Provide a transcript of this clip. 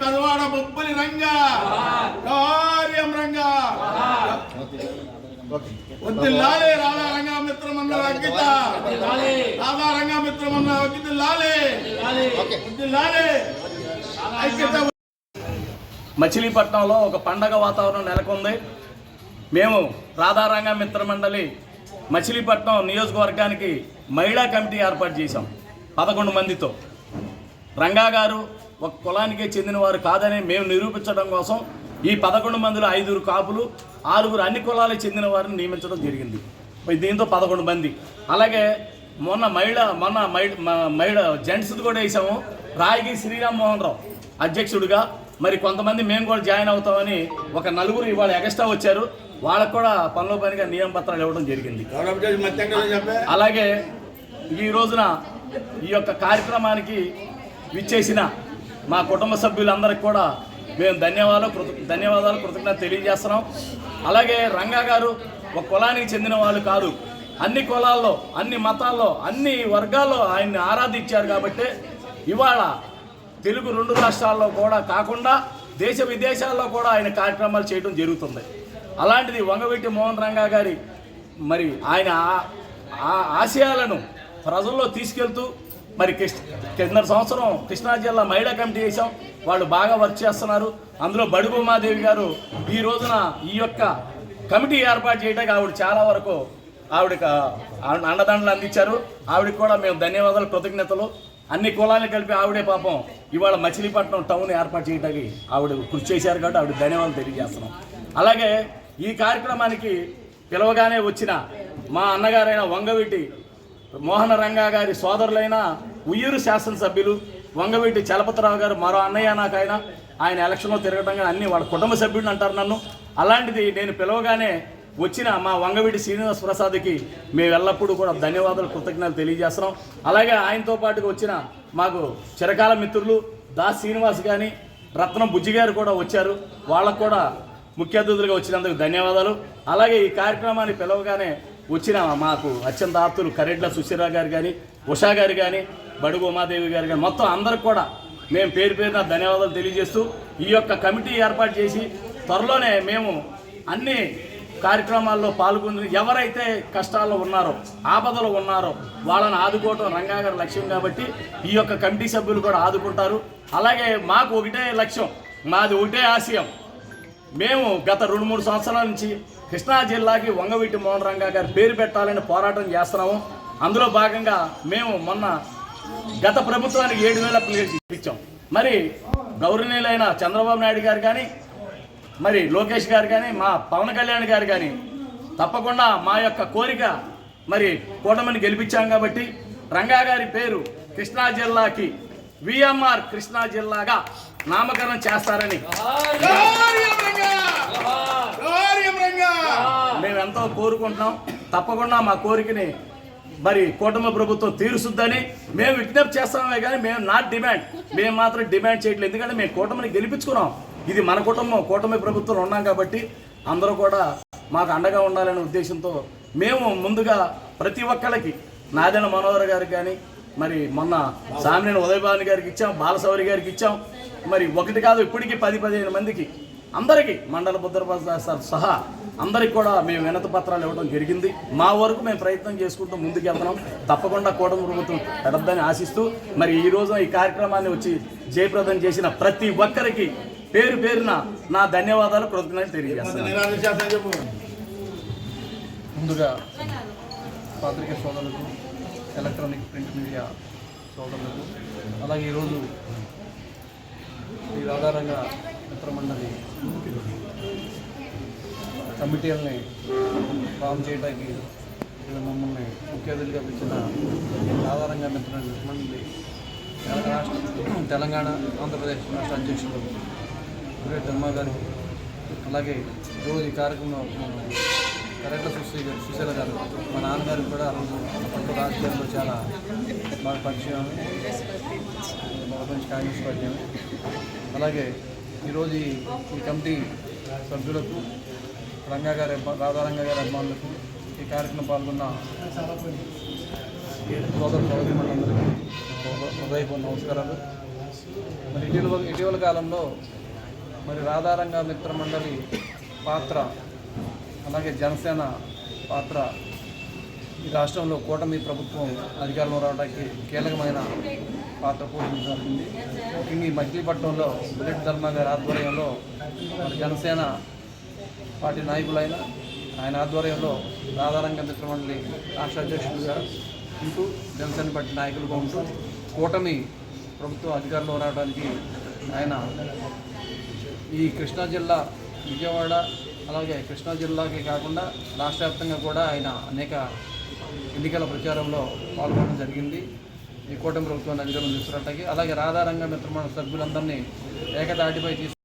చదవాడ బొబ్బలి రంగా. కార్యం రంగా. వద్దిల్లాలే రాధా రంగా మిత్రమన్న అంకిత రాధా రంగా మిత్రమన్న వద్దిల్లాలే. వద్దిల్లాలే. ఐక్యత మచిలీపట్నంలో ఒక పండగ వాతావరణం నెలకొంది. మేము రాధారంగ మిత్రమండలి మచిలీపట్నం నియోజకవర్గానికి మహిళా కమిటీ ఏర్పాటు చేశాం. పదకొండు మందితో. రంగా గారు ఒక కులానికే చెందిన వారు కాదని మేము నిరూపించడం కోసం ఈ పదకొండు మందిలో ఐదుగురు కాపులు ఆరుగురు అన్ని కులాలకు చెందిన వారిని నియమించడం జరిగింది. దీంతో పదకొండు మంది. అలాగే మొన్న మహిళ మొన్న మహిళ జెంట్స్ కూడా వేసాము. రాయిగి శ్రీరామ్ మోహన్ రావు అధ్యక్షుడిగా. మరి కొంతమంది మేము కూడా జాయిన్ అవుతామని ఒక నలుగురు ఇవాళ ఎగస్ట్రా వచ్చారు. వాళ్ళకు కూడా పనిలో పనిగా నియమ పత్రాలు ఇవ్వడం జరిగింది. అలాగే ఈ రోజున ఈ యొక్క కార్యక్రమానికి విచ్చేసిన మా కుటుంబ సభ్యులందరికీ కూడా మేము ధన్యవాదాలు కృత ధన్యవాదాలు కృతజ్ఞత తెలియజేస్తున్నాం. అలాగే రంగా గారు ఒక కులానికి చెందిన వాళ్ళు కాదు. అన్ని కులాల్లో అన్ని మతాల్లో అన్ని వర్గాల్లో ఆయన్ని ఆరాధించారు కాబట్టి ఇవాళ తెలుగు రెండు రాష్ట్రాల్లో కూడా కాకుండా దేశ విదేశాల్లో కూడా ఆయన కార్యక్రమాలు చేయడం జరుగుతుంది. అలాంటిది వంగవీటి మోహన్ రంగా గారి మరి ఆయన ఆ ఆశయాలను ప్రజల్లో తీసుకెళ్తూ మరి కృష్ణ కింద సంవత్సరం కృష్ణా జిల్లా మహిళా కమిటీ వేసాం వాళ్ళు బాగా వర్క్ చేస్తున్నారు. అందులో బడుగు ఉమాదేవి గారు ఈ రోజున ఈ యొక్క కమిటీ ఏర్పాటు చేయడానికి ఆవిడ చాలా వరకు ఆవిడకి ఆవిడ అండదండలు అందించారు. ఆవిడకి కూడా మేము ధన్యవాదాలు కృతజ్ఞతలు. అన్ని కులాలను కలిపి ఆవిడే పాపం ఇవాళ మచిలీపట్నం టౌన్ ఏర్పాటు చేయడానికి ఆవిడ కృషి చేశారు కాబట్టి ఆవిడ ధన్యవాదాలు తెలియజేస్తున్నాం. అలాగే ఈ కార్యక్రమానికి పిలవగానే వచ్చిన మా అన్నగారైన వంగవీటి మోహన రంగా గారి సోదరులైన ఉయ్యూరు శాసనసభ్యులు వంగవీటి చలపతిరావు గారు మరో అన్నయ్య నాకు ఆయన. ఆయన ఎలక్షన్లో తిరగడం కానీ అన్ని వాళ్ళ కుటుంబ సభ్యులు అంటారు నన్ను. అలాంటిది నేను పిలవగానే వచ్చిన మా వంగవీటి శ్రీనివాస్ ప్రసాద్కి మేము ఎల్లప్పుడూ కూడా ధన్యవాదాలు కృతజ్ఞతలు తెలియజేస్తున్నాం. అలాగే ఆయనతో పాటుగా వచ్చిన మాకు చిరకాల మిత్రులు దాస్ శ్రీనివాస్ కానీ రత్నం బుజ్జి గారు కూడా వచ్చారు. వాళ్ళకు కూడా ముఖ్య అతిథులుగా వచ్చినందుకు ధన్యవాదాలు. అలాగే ఈ కార్యక్రమాన్ని పిలవగానే వచ్చిన మాకు? అత్యంత ఆప్తులు కరెడ్ల సుశీరా గారు కానీ ఉషా గారు కానీ బడుగు ఉమాదేవి గారు కానీ మొత్తం అందరికి కూడా మేము పేరు పేరున ధన్యవాదాలు తెలియజేస్తూ ఈ యొక్క కమిటీ ఏర్పాటు చేసి త్వరలోనే మేము అన్ని కార్యక్రమాల్లో పాల్గొని ఎవరైతే కష్టాల్లో ఉన్నారో ఆపదలో ఉన్నారో వాళ్ళని ఆదుకోవటం రంగా గారి లక్ష్యం కాబట్టి ఈ యొక్క కమిటీ సభ్యులు కూడా ఆదుకుంటారు. అలాగే మాకు ఒకటే లక్ష్యం మాది ఒకటే ఆశయం. మేము గత రెండు మూడు సంవత్సరాల నుంచి కృష్ణా జిల్లాకి వంగవీటి మోహన్ రంగా గారి పేరు పెట్టాలని పోరాటం చేస్తున్నాము. అందులో భాగంగా మేము మొన్న గత ప్రభుత్వానికి ఏడు వేల ప్లేస్ ఇచ్చాం మరి గౌరవనీయులైన చంద్రబాబు నాయుడు గారు కానీ మరి లోకేష్ గారు కానీ మా పవన్ కళ్యాణ్ గారు కానీ తప్పకుండా మా యొక్క కోరిక మరి కూటమిని గెలిపించాం కాబట్టి రంగా గారి పేరు కృష్ణా జిల్లాకి విఎంఆర్ కృష్ణా జిల్లాగా నామకరణం చేస్తారని మేమెంతో మేము ఎంతో కోరుకుంటున్నాం. తప్పకుండా మా కోరికని మరి కూటమి ప్రభుత్వం తీరుస్తుందని మేము విజ్ఞప్తి చేస్తామే కానీ మేము నాట్ డిమాండ్ మేము మాత్రం డిమాండ్ చేయట్లేదు. ఎందుకంటే మేము కూటమిని గెలిపించుకున్నాం. ఇది మన కుటుంబం. కూటమి ప్రభుత్వంలో ఉన్నాం కాబట్టి అందరూ కూడా మాకు అండగా ఉండాలనే ఉద్దేశంతో మేము ముందుగా ప్రతి ఒక్కరికి నాదన మనోహర్ గారికి కానీ మరి మొన్న సామినేని ఉదయభాను గారికి ఇచ్చాం బాలసౌరి గారికి ఇచ్చాం. మరి ఒకటి కాదు ఇప్పటికీ పది పదిహేను మందికి అందరికీ మండల భద్రప్రసాద్ సార్ సహా అందరికి కూడా మేము వినతి పత్రాలు ఇవ్వడం జరిగింది. మా వరకు మేము ప్రయత్నం చేసుకుంటూ ముందుకు వెళ్తున్నాం తప్పకుండా కూటమి ప్రభుత్వం పెడద్దని ఆశిస్తూ మరి ఈ రోజున ఈ కార్యక్రమాన్ని వచ్చి జయప్రదం చేసిన ప్రతి ఒక్కరికి పేరు పేరున నా ధన్యవాదాలు కృతజ్ఞతలు తెలియజేస్తాను ముందుగా పాత్రిక సోదరులకు ఎలక్ట్రానిక్ ప్రింట్ మీడియా సోదరులకు అలాగే ఈరోజు ఈ ఆధారంగా మిత్రమండలి కమిటీలని ఫామ్ చేయడానికి ఇక్కడ మమ్మల్ని ముఖ్య అతిథిగా పిలిచిన ఆధారంగా మిత్ర మండలి రాష్ట్ర తెలంగాణ ఆంధ్రప్రదేశ్ రాష్ట్ర అధ్యక్షులు సురేష్ ధర్మా గారు అలాగే ఈరోజు ఈ కార్యక్రమంలో కరెక్ట్ సుశ్రీ గారు సుశీల గారు మా నాన్నగారు కూడా పట్టు రాజకీయాల్లో చాలా బాగా పరిచయం. బాగా మంచి కాంగ్రెస్ పరిచయం. అలాగే ఈరోజు ఈ కమిటీ సభ్యులకు రంగా గారి రాధారంగా గారి అభిమానులకు ఈ కార్యక్రమం పాల్గొన్న సోదరు సోదరి మనందరికీ నమస్కారాలు. మరి ఇటీవల ఇటీవల కాలంలో మరి రాధారంగా మిత్ర మండలి పాత్ర అలాగే జనసేన పాత్ర ఈ రాష్ట్రంలో కూటమి ప్రభుత్వం అధికారంలో రావడానికి కీలకమైన పాత్ర జరిగింది ముఖ్యంగా ఈ మచిలీపట్నంలో బుల్లెట్ ధర్మ గారి ఆధ్వర్యంలో జనసేన పార్టీ నాయకులైన ఆయన ఆధ్వర్యంలో రాధారంగ మిత్రమండలి రాష్ట్ర అధ్యక్షులుగా ఉంటూ జనసేన పార్టీ నాయకులుగా ఉంటూ కూటమి ప్రభుత్వ అధికారంలో రావడానికి ఆయన ఈ కృష్ణా జిల్లా విజయవాడ అలాగే కృష్ణా జిల్లాకి కాకుండా రాష్ట్ర వ్యాప్తంగా కూడా ఆయన అనేక ఎన్నికల ప్రచారంలో పాల్గొనడం జరిగింది. ఈ కూటమి ప్రభుత్వాన్ని అధికారం తీసుకురావడానికి అలాగే రాధారంగ మిత్రమండలి సభ్యులందరినీ ఏకదాటిపై తీసుకు